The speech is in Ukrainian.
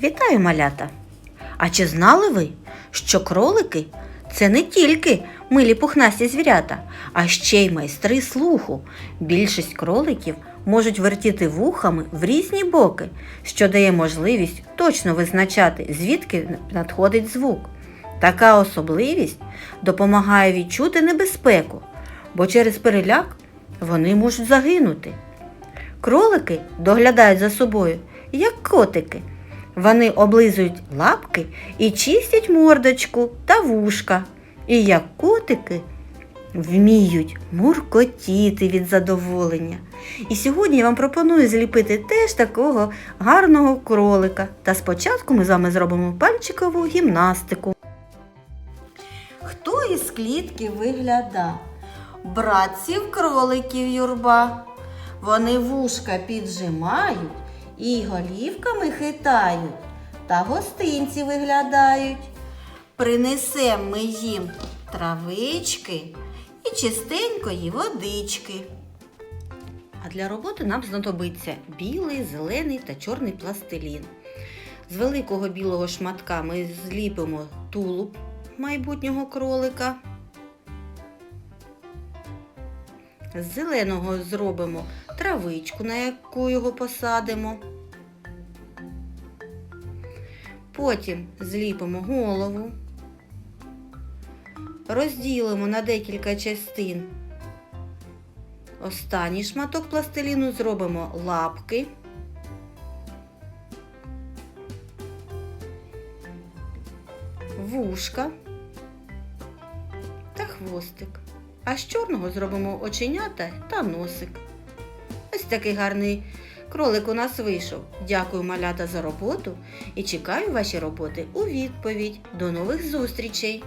Вітаю, малята! А чи знали ви, що кролики це не тільки милі пухнасті звірята, а ще й майстри слуху. Більшість кроликів можуть вертіти вухами в різні боки, що дає можливість точно визначати, звідки надходить звук. Така особливість допомагає відчути небезпеку, бо через переляк вони можуть загинути. Кролики доглядають за собою, як котики. Вони облизують лапки і чистять мордочку та вушка. І як котики вміють муркотіти від задоволення. І сьогодні я вам пропоную зліпити теж такого гарного кролика. Та спочатку ми з вами зробимо пальчикову гімнастику. Хто із клітки вигляда? Братців кроликів юрба. Вони вушка піджимають і голівками хитають, та гостинці виглядають. Принесем ми їм травички і чистенької водички. А для роботи нам знадобиться білий, зелений та чорний пластилін. З великого білого шматка ми зліпимо тулуб майбутнього кролика. З зеленого зробимо травичку, на яку його посадимо. Потім зліпимо голову, розділимо на декілька частин. Останній шматок пластиліну зробимо лапки. Вушка та хвостик. А з чорного зробимо оченята та носик. Такий гарний кролик у нас вийшов. Дякую, малята, за роботу і чекаю ваші роботи у відповідь. До нових зустрічей!